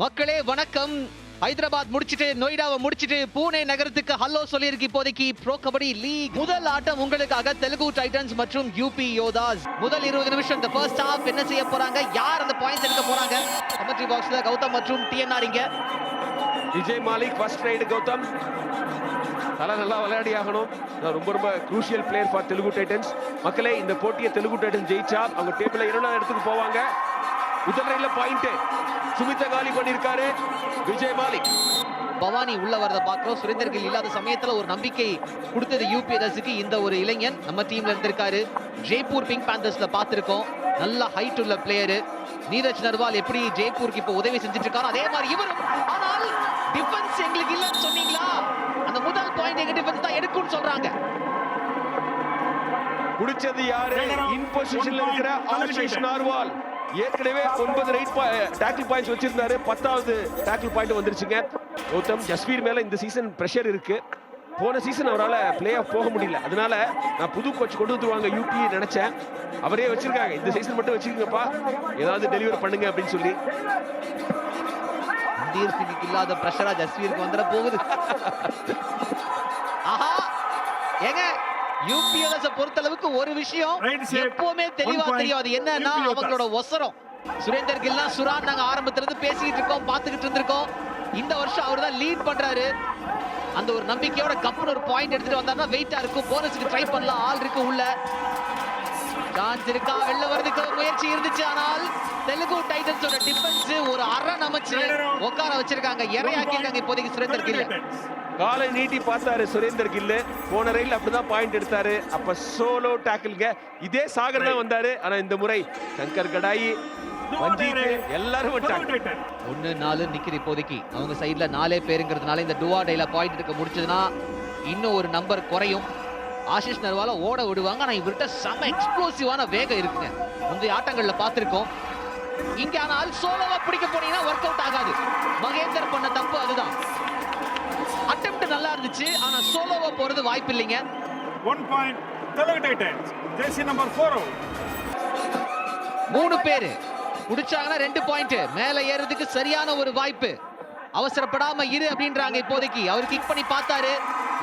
மக்களே வணக்கம். ஹைதராபாத் முடிச்சிட்டு நொய்டாவை முடிச்சிட்டு பூனே நகரத்துக்கு ஹலோ சொல்லியிருக்கு இப்போதைக்கு ப்ரோ கபடி லீக் முதல் ஆட்டம் உங்களுக்காக தெலுங்கு டைட்டன்ஸ் மற்றும் யூபி யோதாஸ் முதல் இருபது நிமிஷம் இந்த ஃபர்ஸ்ட் ஹாஃப் என்ன செய்ய போறாங்க? யார் அந்த பாயிண்ட்ஸ் எடுக்க போறாங்க? கமெண்ட்ரி பாக்ஸ்ல கௌதம் மற்றும் டிஎன்ஆர் இங்க. Vijay Malik first raid Gautam. நல்லா நல்லா விளையாடி ஆகணும். நான் ரொம்ப ரொம்ப crucial player for Telugu titans மக்களே இந்த போட்டியை தெலுங்கு டைட்டன்ஸ் ஜெயிச்சா அவங்க டேபிள்ல இரண்டாவது இடத்துக்கு போவாங்க? முதல் ரைட்ல பாயிண்ட் சுமித்த காலி பண்ணியிருக்காரு. விஜய் மாலிக். பவானி உள்ள வரத பாக்குறோம் சுரேந்தர் கில் இல்லாத சமயத்துல ஒரு நம்பிக்கை கொடுத்தது யூபிஎஸ்க்கு இந்த ஒரு இளைஞன் நம்ம டீம்ல இருந்திருக்காரு. ஜெய்ப்பூர் பிங்க் பேந்தர்ஸ்ல பார்த்திருக்கோம். நல்ல ஹைட் உள்ள பிளேயரு நீரஜ் நர்வால் எப்படி ஜெய்ப்பூருக்கு இப்போ உதவி செஞ்சுட்டு இருக்காரோ அதே மாதிரி இவரும். ஆனால் டிஃபென்ஸ் எங்களுக்கு இல்லைன்னு சொன்னீங்களா? அந்த முதல் பாயிண்ட் எங்க டிஃபென்ஸ் தான் எடுக்கும்னு சொல்றாங்க. பிடிச்சது யாரு? இன் பொசிஷன்ல இருக்கிற ஆஷிஷ் நார்வால். ஏற்கனவே ஒன்பது ரைட் டேக்கிள் பாயிண்ட்ஸ் வச்சிருந்தாரு. பத்தாவது டேக்கிள் பாயிண்ட் வந்துருச்சுங்க. கௌதம் ஜஸ்வீர் மேல இந்த சீசன் பிரஷர் இருக்கு. போன சீசன் அவரால் பிளே ஆஃப் போக முடியல. அதனால நான் புது கோச் கொண்டு வந்துருவாங்க யூபி நினைச்சேன். அவரே வச்சிருக்காங்க. இந்த சீசன் மட்டும் வச்சிருக்கப்பா ஏதாவது டெலிவரி பண்ணுங்க அப்படின்னு சொல்லி. ரந்தீர் சிங்கிக்கு இல்லாத பிரஷரா ஜஸ்வீருக்கு வந்துட போகுது. ஆஹா! ஏங்க யூபிஎஸ் பொறுத்தளவுக்கு ஒரு விஷயம். எப்பவுமே தெளிவா அது என்னன்னா. அவங்களோட ஒசரம். சுரேந்தர் கில்லா சுரான் நாங்க ஆரம்பத்துல இருந்து பேசிட்டு இருக்கோம் பார்த்துக்கிட்டு இருந்திருக்கோம். இந்த வருஷம் அவர் தான் லீட் பண்றாரு. அந்த ஒரு நம்பிக்கையோட கப்புன்னு ஒரு பாயிண்ட் எடுத்துட்டு வந்தாருன்னா வெயிட்டா இருக்கும். போனஸுக்கு ட்ரை பண்ணலாம். ஆள் இருக்கு உள்ள. சான்ஸ் இருக்கா வெளில வரதுக்கு ஒரு முயற்சி இருந்துச்சு ஆனால் தெலுங்கு டைட்டன்ஸோட டிஃபென்ஸ் ஒரு அரண் அமைச்சு உட்கார வச்சிருக்காங்க. இறையாக்கிருக்காங்க இப்போதைக்கு சுரேந்தர் கில்ல காலை நீட்டி பார்த்தாரு சுரேந்தர் கில்லு. போன ரயில் அப்படிதான் பாயிண்ட் எடுத்தாரு. அப்ப சோலோ டேக்கிள்ங்க இதே சாகர் தான் வந்தாரு. ஆனா இந்த முறை சங்கர் கடாயி எல்லாரும் ஒன்னு நாலு நிக்குது இப்போதைக்கு. அவங்க சைடுல நாலே பேருங்கிறதுனால இந்த டுவா டைல பாயிண்ட் எடுக்க முடிச்சதுன்னா இன்னும் ஒரு நம்பர் குறையும். ஆஷிஷ் நர்வால ஓட விடுவாங்க. ஆனா இவர்கிட்ட செம எக்ஸ்ப்ளோசிவான வேகம் இருக்குங்க. முந்தைய ஆட்டங்கள்ல பார்த்திருக்கோம். இங்க ஆனால் சோலோவா பிடிக்க போனீங்கன்னா ஒர்க் அவுட் ஆகாது. மகேந்தர் பண்ண தப்பு அதுதான். அட்டெம்ப்ட் நல்லா இருந்துச்சு. ஆனா சோலோவா போறது வாய்ப்பு இல்லைங்க Titans. Jersey number four out. மூணு பேரு. புடிச்சாங்கன்னா ரெண்டு பாயிண்ட் மேல ஏறதுக்கு சரியான ஒரு வாய்ப்பு. அவசரப்படாம இரு அப்படின்றாங்க இப்போதைக்கு. அவர் கிக் பண்ணி பார்த்தாரு.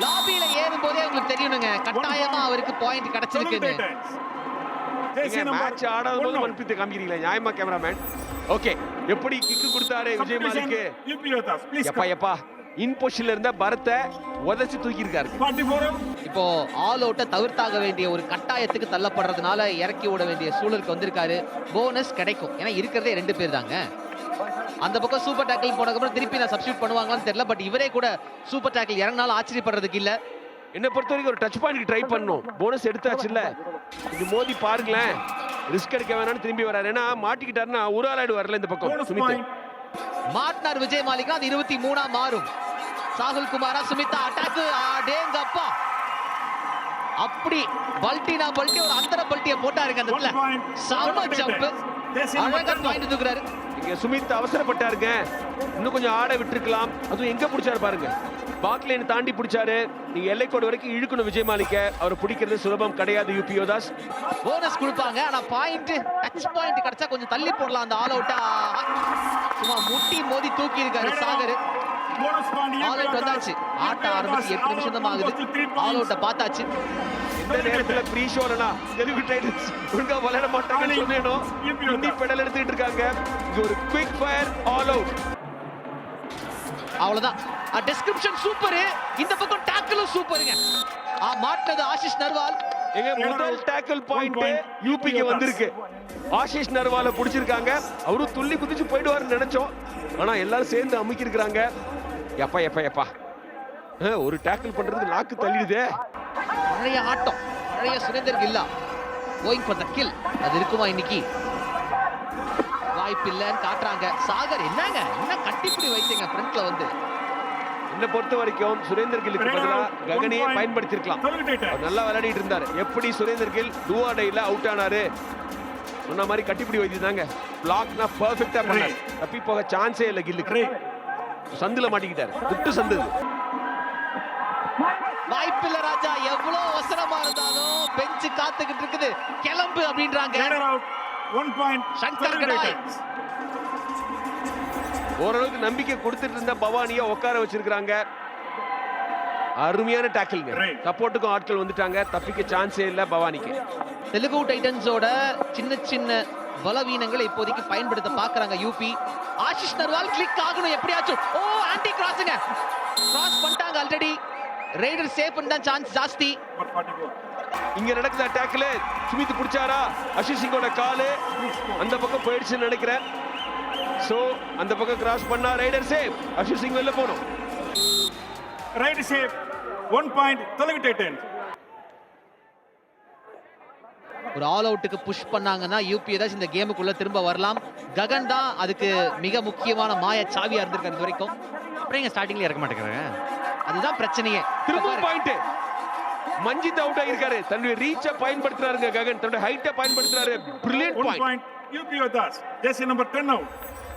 லாபியில போதே உங்களுக்கு தெரியணுங்க. கட்டாயமா அவருக்கு பாயிண்ட் number மேட்ச் ஆடாத போது. மன்பித்து காமிக்கிறீங்களா? நியாயமா கேமராமேன் ஓகே எப்படி கிக்கு கொடுத்தாரு Vijay Substitution, Malik UP Yothas. Please எப்பா. எப்பா. இன் பொசிஷன்ல இருந்த பரத்தை உதச்சி தூக்கி இருக்காரு 44 out. இப்போ ஆல் அவுட்டை தவிர்த்தாக வேண்டிய ஒரு கட்டாயத்துக்கு தள்ளப்படுறதுனால இறக்கி விட வேண்டிய சூழலுக்கு வந்திருக்காரு. போனஸ் கிடைக்கும். ஏன்னா இருக்கிறதே ரெண்டு பேர் தாங்க. அந்த பக்கம் சூப்பர் டேக்கிள் போனதுக்கப்புறம் திருப்பி நான் சப்ஸ்டியூட் பண்ணுவாங்களான்னு தெரியல. பட் இவரே கூட சூப்பர் டேக்கிள் இறங்கினாலும் ஆச்சரியப்படுறதுக்கு இல்ல. என்ன பொறுத்த வரைக்கும் ஒரு டச் பாயிண்ட் ட்ரை பண்ணணும். போனஸ் எடுத்தாச்சு இல்ல. இது மோதி பாருங்களேன். ரிஸ்க் எடுக்க வேணாம்னு திரும்பி வராரு. ஏன்னா மாட்டிக்கிட்டாருன்னா ஒரு ஆளாடு வரல இந்த பக்கம். சுமித். மாட்னார் விஜய் மாலிக்னா அது இருபத்தி மூணா மாறும். சாகுல் குமாரா சுமிதா அட்டாக்கு. அடேங்கப்பா. அப்படி பல்ட்டினா பல்ட்டி ஒரு அந்தர பல்ட்டியை போட்டாருங்க அந்த இடத்துல. Telugu ஜம்ப் அழகா 10 out. பாயிண்ட் தூக்குறாரு. இங்க சுமித் அவசரப்பட்டாருங்க. இன்னும் கொஞ்சம் ஆட விட்டுருக்கலாம். அதுவும் எங்க பிடிச்சாரு பாருங்க. பாக் லைன் தாண்டி பிடிச்சாரு. நீங்க எல்லைக்கோடு வரைக்கும் இழுக்கணும் விஜய் மாலிக்க அவர் பிடிக்கிறது சுலபம் கிடையாது யூபி யோதாஸ் போனஸ் கொடுப்பாங்க. ஆனா பாயிண்ட் டச் பாயிண்ட் கிடைச்சா கொஞ்சம் தள்ளி போடலாம். அந்த ஆல் அவுட்டா சும்மா முட்டி மோதி தூக்கி இருக்காரு சாகர். All out. வந்தாச்சு. ஆட்ட ஆரம்பிச்சு. எட்டு நிமிஷம் தான் ஆகுது. ஆல். அவுட்டை பார்த்தாச்சு. இந்த நேரத்துல ப்ரீ ஷோலனா தெலுங்கு டைட்டன்ஸ் ஒழுங்கா விளையாட மாட்டாங்கன்னு சொன்னேனோ? இன்னி பெடல் எடுத்துட்டு இருக்காங்க. இது ஒரு குவிக் ஃபயர் ஆல் அவுட் அவ்வளவுதான். Description super. இந்த பக்கம் டேக்கிளும் சூப்பருங்க. ஆ, மாட்டினது ஆஷிஷ் நர்வால். எங்க முதல் டேக்கிள் பாயிண்ட். யூபிக்கு வந்திருக்கு. ஆஷிஷ் நர்வால புடிச்சிருக்காங்க. அவரும் துள்ளி குதிச்சு போயிடுவாருன்னு நினைச்சோம். ஆனா எல்லாரும் சேர்ந்து அமுக்கி இருக்காங்க எப்பா எப்பா. எப்பா ஒரு டேக்கிள் பண்றது லாக்கு தள்ளிடுதே. பழைய ஆட்டம். பழைய சுரேந்தர் கில்லா. கோயிங் ஃபார் த கில் அது இருக்குமா இன்னைக்கு? வாய்ப்பு இல்லைன்னு காட்டுறாங்க. சாகர் என்னங்க? என்ன கட்டிப்பிடி வைத்தீங்க ஃப்ரண்ட்ல வந்து? என்ன பொறுத்த வரைக்கும் சுரேந்தர் கில்லுக்கு பதிலா ககனியை பயன்படுத்திருக்கலாம் நல்லா விளையாடிட்டு இருந்தாரு. எப்படி சுரேந்தர் கில் டூஆ டைல அவுட் ஆனாரு? சொன்ன மாதிரி கட்டிப்பிடி வைத்திருந்தாங்க பிளாக்னா பர்ஃபெக்டா பண்ணாரு. தப்பி போக சான்ஸே இல்ல கில்லுக்கு. சந்துல மாட்டிக்கிட்டாரு. விட்டு சந்து இது. வாய்ப்பு இல்ல ராஜா. எவ்வளவு அவசரமா இருந்தாலும் பெஞ்சு காத்துக்கிட்டு இருக்குது. கிளம்பு அப்படின்றாங்க. Header out. One ஓரளவுக்கு நம்பிக்கை கொடுத்துட்டு இருந்த பவானியை உட்கார வச்சிருக்காங்க அருமையான டேக்கிள்ங்க. சப்போர்ட்டுக்கும் ஆட்கள் வந்துட்டாங்க. தப்பிக்க சான்ஸே இல்ல பவானிக்கு. தெலுங்கு டைட்டன்ஸோட சின்ன சின்ன பலவீனங்களை இப்போதைக்கு பயன்படுத்த பாக்குறாங்க யூபி ஆஷிஷ் நர்வால் கிளிக் ஆகணும் எப்படியாச்சும். ஓ ஆன்டி கிராஸுங்க கிராஸ் பண்ணிட்டாங்க ஆல்ரெடி ரைடர் சேஃப் தான் சான்ஸ் ஜாஸ்தி. Number 44. இங்க நடக்குது அட்டாக்ல சுமித் பிடிச்சாரா? அஷிஷ் சிங்கோட காலு. அந்த பக்கம் போயிடுச்சுன்னு நினைக்கிறேன். சோ அந்த பக்கம் கிராஸ் பண்ணா ரைடர் சேஃப் அஷிஷ் சிங் வெளில போகணும் Right shape. One point. Telugu Titans. ஒரு ஆல் அவுட்டுக்கு புஷ் பண்ணாங்கன்னா யூபி ஏதாச்சும் இந்த கேமுக்குள்ள திரும்ப வரலாம் ககன் தான் அதுக்கு மிக முக்கியமான மாய சாவியா இருந்திருக்காரு இது வரைக்கும் அப்புறம் எங்க ஸ்டார்டிங்ல இறக்க மாட்டேங்கிறாங்க அதுதான் பிரச்சனையே திரும்ப. பாயிண்ட் மஞ்சித் அவுட் ஆயிருக்காரு தன்னுடைய ரீச்ச பயன்படுத்துறாருங்க ககன் தன்னுடைய ஹைட்ட பயன்படுத்துறாரு brilliant point. UP Yodas. Jersey number 10 out.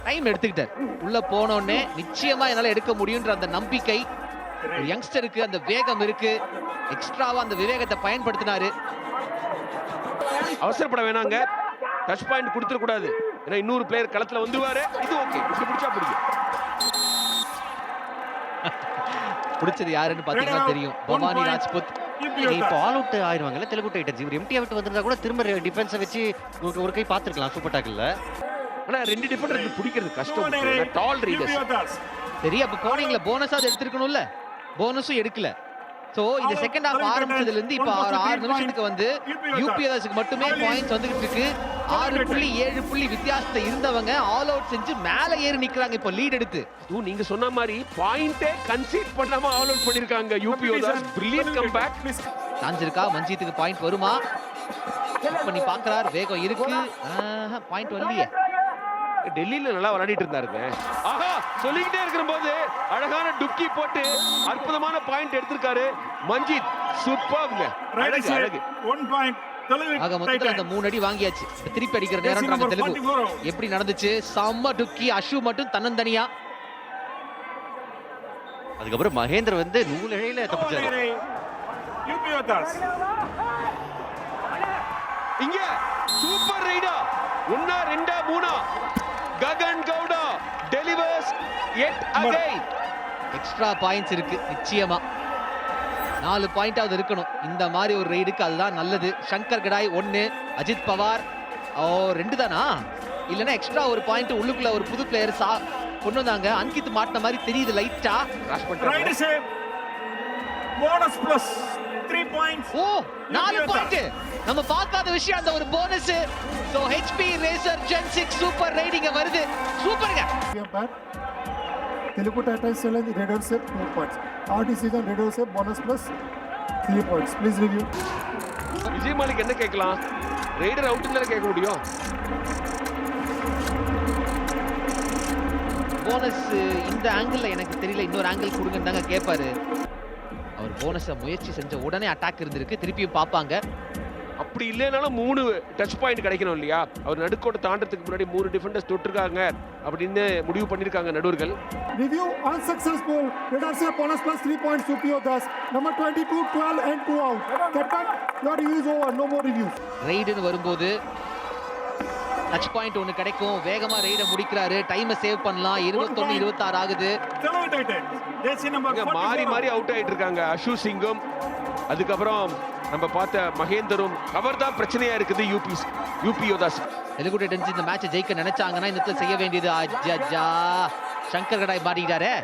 Time எடுத்துக்கிட்டார். உள்ள போனோடனே நிச்சயமா என்னால எடுக்க முடியும்ன்ற அந்த நம்பிக்கை ஒரு யங்ஸ்டருக்கு அந்த வேகம் இருக்கு. எக்ஸ்ட்ராவா அந்த விவேகத்தை பயன்படுத்தினாரு. அவசரப்பட வேணாங்க. டச் பாயிண்ட் கொடுத்துட கூடாது. ஏன்னா இன்னொரு பிளேயர் களத்துல வந்துருவாரு. இது ஓகே இப்படி பிடிச்சா பிடிக்கும். பிடிச்சது யாருன்னு பாத்தீங்கன்னா தெரியும். பவானி ராஜ்புத். இப்போ. ஆல் அவுட் ஆயிருவாங்கல்ல தெலுங்கு டைட்டன்ஸ் இவர் எம்டி அவுட் வந்திருந்தா கூட திரும்ப டிஃபென்ஸை வச்சு ஒரு- ஒரு கை பார்த்துருக்கலாம் சூப்பர் டாக்கில் ஆனா ரெண்டு டிஃபெண்டர் பிடிக்கிறது கஷ்டம். Tall raiders. சரி அப்ப போனீங்களா போனஸாவது எடுத்திருக்கணும்ல? போனஸும் எடுக்கல. சோ இந்த செகண்ட் ஹாஃப் ஆரம்பிச்சதுல இருந்து இப்ப ஒரு ஆறு நிமிஷத்துக்கு வந்து யூபிஎஸ்க்கு மட்டுமே பாயிண்ட்ஸ் வந்துகிட்டு இருக்கு. ஆறு புள்ளி ஏழு புள்ளி வித்தியாசத்தை இருந்தவங்க ஆல் அவுட் செஞ்சு மேல ஏறி நிக்கிறாங்க. இப்ப லீட் எடுத்து. இதுவும் நீங்க சொன்ன மாதிரி பாயிண்டே கன்சீட் பண்ணாம ஆல் அவுட் பண்ணிருக்காங்க. UP Yoddhas brilliant come back Please. சான்ஸ் இருக்கா? மஞ்சித்துக்கு பாயிண்ட் வருமா? பண்ணி பாக்குறார் வேகம் இருக்கு. பாயிண்ட் வரலையே. டெல்லியில நல்லா விளையாடிட்டு இருந்தாருங்க. ஆஹா சொல்லிக்கிட்டே இருக்கிற போது அழகான டுக்கி போட்டு அற்புதமான பாயிண்ட் எடுத்திருக்காரு. மஞ்சித் சூப்பர்ங்க அழகு point. Telugu ஆக மொத்தத்துல அந்த. மூணு அடி வாங்கியாச்சு. திருப்பி அடிக்கிற நேரம் தெலுங்கு. 44 out. எப்படி நடந்துச்சு? செம்ம டுக்கி. அஷு மட்டும் தன்னந்தனியா. அதுக்கப்புறம் மகேந்திர வந்து நூல் இழையில தப்பிச்சாரு. இங்க சூப்பர் ரைடா ஒன்னா ரெண்டா மூணா. Gagan Gowda delivers yet again extra points இருக்கு நிச்சயமா. நாலு பாயிண்டாவது இருக்கணும். இந்த மாதிரி ஒரு ரைடுக்கு அதுதான் நல்லது. சங்கர் கடாய் ஒன்னு அஜித் பவார். ஓ ரெண்டு தானா இல்லைன்னா எக்ஸ்ட்ரா ஒரு பாயிண்ட் உள்ளுக்குள்ள ஒரு புது பிளேயர் சா கொண்டு வந்தாங்க. அன்கித் மாட்டின மாதிரி தெரியுது லைட்டா கிராஸ் Right பண்ணிட்டாரு Three points. ஓ நாலு. பாயிண்ட் நம்ம பார்க்காத விஷயம் அந்த ஒரு bonus so HP razor gen six super ரைடிங்க வருது சூப்பருங்க. Telugu Titans challenge Red Horse 2 points. Our decision Red Horse bonus plus 3 points. Please review. Vijay Malik என்ன கேட்கலாம் ரைடர் அவுட் தானே கேட்க முடியும் போனஸ் இந்த ஆங்கிள் எனக்கு தெரியல இன்னொரு ஆங்கிள் கொடுங்கன்னு தாங்க கேட்பாரு போனஸை முயற்சி செஞ்ச உடனே அட்டாக் இருந்திருக்கு திருப்பியும் பார்ப்பாங்க அப்படி இல்லைனாலும் மூணு டச் பாயிண்ட் கிடைக்கணும் இல்லையா அவர் நடுக்கோட்டை தாண்டறதுக்கு முன்னாடி மூணு டிஃபெண்டர்ஸ் தொட்டிருக்காங்க அப்படின்னு முடிவு பண்ணிருக்காங்க நடுவர்கள் Review unsuccessful. Red Horse bonus plus 3 points to Pio Das. Number 22, 12 and 2 out. Captain, your review is over. No more reviews. ரைடுன்னு வரும்போது டச் பாயிண்ட் ஒன்று கிடைக்கும். வேகமா ரைடை முடிக்கிறாரு. டைமை சேவ் பண்ணலாம். இருபத்தொன்னு இருபத்தாறு ஆகுது. Telugu Titans. Jersey number இங்க 44 மாறி. மாறி அவுட் ஆயிட்டு இருக்காங்க. அஷு சிங்கும் அதுக்கப்புறம் நம்ம பார்த்த மகேந்தரும் அவர் தான் பிரச்சனையா இருக்குது. UP UP Yoddhas Telugu titans இந்த மேட்சை ஜெயிக்க நினைச்சாங்கன்னா இந்த செய்ய வேண்டியது அஜ்ஜா சங்கர் கடாய் மாட்டிக்கிட்டாரே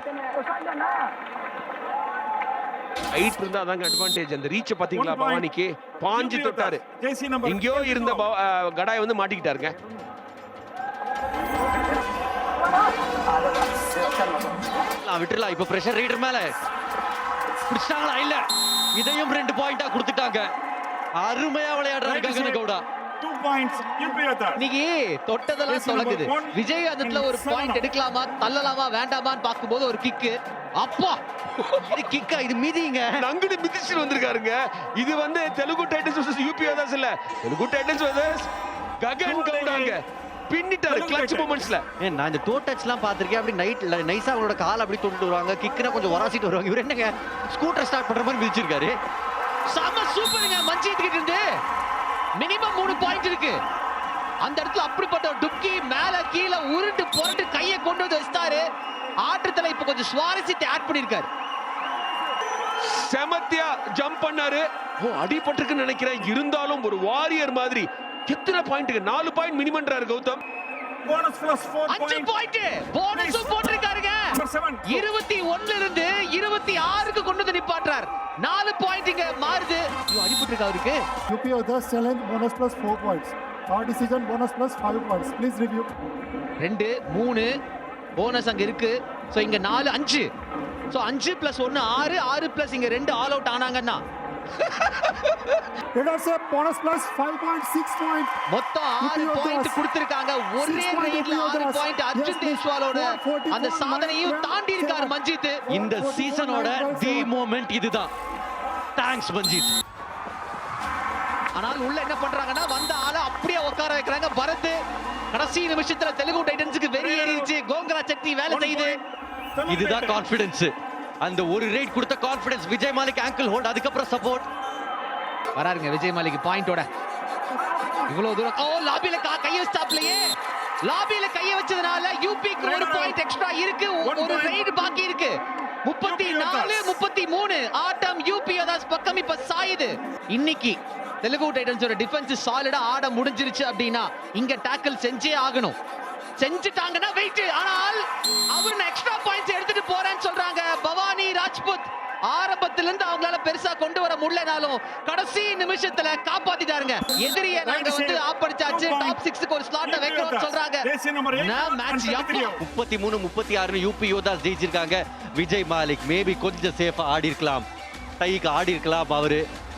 ஹைட் இருந்தா அதாங்க அட்வான்டேஜ் அந்த ரீச் பாத்தீங்களா. பவானிக்கு? பாஞ்சு தொட்டாரு. எங்கேயோ இருந்த 24 out. பவ- அஹ் கடாய் வந்து மாட்டிக்கிட்டாருங்க. நான் விட்டுறலாம். இப்போ பிரஷர் ரைடர் மேல. பிடிச்சிட்டாங்களா? இல்ல. இதையும் ரெண்டு பாயிண்டா கொடுத்துட்டாங்க. அருமையா ககன shape. கவுடா. UP Yodas. இன்னைக்கு தொட்டதெல்லாம் Yes, number தொலைக்குது one விஜய் அந்த இடத்துல ஒரு பாயிண்ட். எடுக்கலாமா தள்ளலாமா வேண்டாமான்னு பார்க்கும்போது ஒரு கிக்கு அப்பா! இது கிக்கா இது மிதிங்க. நங்குடு மிதிச்சு வந்திருக்காருங்க. இது வந்து Telugu titans vs UP Yoddhas இல்ல தெலுங்கு டைட்டன்ஸ் vs ககன் கவுடாங்க பின்னிட்டாரு கிளட்ச். மூமெண்ட்ஸ்ல ஏன் நான் இந்த டோ டச்லாம் பார்த்திருக்கேன். அப்படி நைட் நைஸா அவங்களோட கால் அப்படி தொண்டு வருவாங்க. கிக்குனா கொஞ்சம் உராசிட்டு வருவாங்க. இவர் என்னங்க? ஸ்கூட்டர் ஸ்டார்ட் பண்ற மாதிரி மிதிச்சிருக்காரு. செம சூப்பருங்க மஞ்சித் கிட்ட இருந்து. மினிமம் மூணு பாயிண்ட் இருக்கு. அந்த இடத்துல அப்படிப்பட்ட ஒரு டுக்கி மேல கீழே உருண்டு புரண்டு கையை கொண்டு வந்து வச்சிட்டாரு ஆட்டத்துல இப்ப கொஞ்சம் சுவாரஸ்யத்தை ஆட் பண்ணிருக்காரு செமத்தியா ஜம்ப் பண்ணாரு. ஓ அடிபட்டிருக்குன்னு நினைக்கிறேன். இருந்தாலும் ஒரு வாரியர் மாதிரி. எத்தனை பாயிண்ட்டுக்கு நாலு பாயிண்ட் மினிமம்ன்றாரு கௌதம். Bonus plus four அஞ்சு points. பாயிண்ட் போனஸும் போட்டிருக்காருங்க. இருபத்தி ஒண்ணுல இருந்து இருபத்தி ஆறுக்கு கொண்டு வந்து நிப்பாட்டுறார் நாலு பாயிண்ட் இங்க மாறுது ஐயோ, அடிபட்டிருக்கா அவருக்கு UP Others challenge bonus plus 4 points. Our decision bonus plus 5 points. Please review. ரெண்டு மூணு போனஸ் அங்க இருக்கு சோ இங்க நாலு அஞ்சு சோ அஞ்சு பிளஸ் ஒன்னு ஆறு ஆறு பிளஸ் இங்க ரெண்டு ஆல் அவுட் ஆனாங்கன்னா Say bonus plus 5.6 points. மொத்தம் ஆறு UP பாயிண்ட் Others. கொடுத்திருக்காங்க ஒரே ரைட்ல UP ஆறு Others. பாயிண்ட் அர்ஜுன். தேஷ்வாலோட அந்த சாதனையும் தாண்டி இருக்காரு. மஞ்சித் இந்த சீசனோட தி மோமெண்ட் இதுதான் தேங்க்ஸ் மஞ்சித் ஆனால் உள்ள என்ன பண்றாங்கன்னா வந்த ஆளை அப்படியே உட்கார வைக்கிறாங்க பரத் கடைசி நிமிஷத்துல தெலுங்கு டைட்டன்ஸுக்கு வெறி ஏறிடுச்சு கோங்கரா சக்தி வேலை செய்யுது இதுதான் Titans. அந்த ஒரு ரைட் கொடுத்த confidence Vijay Malik ankle hold அதுக்கப்புறம் சப்போர்ட் வராருங்க விஜய் மாலிக் பாயிண்டோட இவ்வளவு தூரம் ஓ லாபில கா கைய வச்சாப்லயே லாபில கைய வச்சதுனால யூபிக்கு ஒரு பாயிண்ட் எக்ஸ்ட்ரா இருக்கு. ஒரு. ரைடு பாக்கி இருக்கு. முப்பத்தி நாலு. முப்பத்தி மூணு. ஆட்டம் யூபி அதாஸ் பக்கம் இப்ப சாயுது. இன்னைக்கு தெலுங்கு டைட்டன்ஸோட டிஃபென்ஸ் சாலிடா ஆட முடிஞ்சிருச்சு அப்படின்னா இங்க டேக்கிள் செஞ்சே ஆகணும். செஞ்சுட்டாங்கன்னா வெயிட் ஆனால் அவர் எக்ஸ்ட்ரா பாயிண்ட்ஸ் எடுத்துட்டு போறேன்னு சொல்றாங்க பவானி ராஜ்புத் ஆரம்பத்துல இருந்து அவங்களால பெருசா கொண்டு வர முடியலனாலும் கடைசி நிமிஷத்துல காப்பாத்திட்டாருங்க. எதிரிய நாங்க வந்து ஆப்படிச்சாச்சு டாப் சிக்ஸ்க்கு ஒரு ஸ்லாட்ட வைக்கிறோம்னு சொல்றாங்க. Jersey number eight match and யப்பா? 33. முப்பத்தி மூணு முப்பத்தி ஆறுன்னு யூபி யோதாஸ் ஜெயிச்சிருக்காங்க. விஜய் மாலிக் மேபி கொஞ்சம் சேஃபா ஆடி இருக்கலாம் டைக்கு ஆடி இருக்கலாம் அவரு.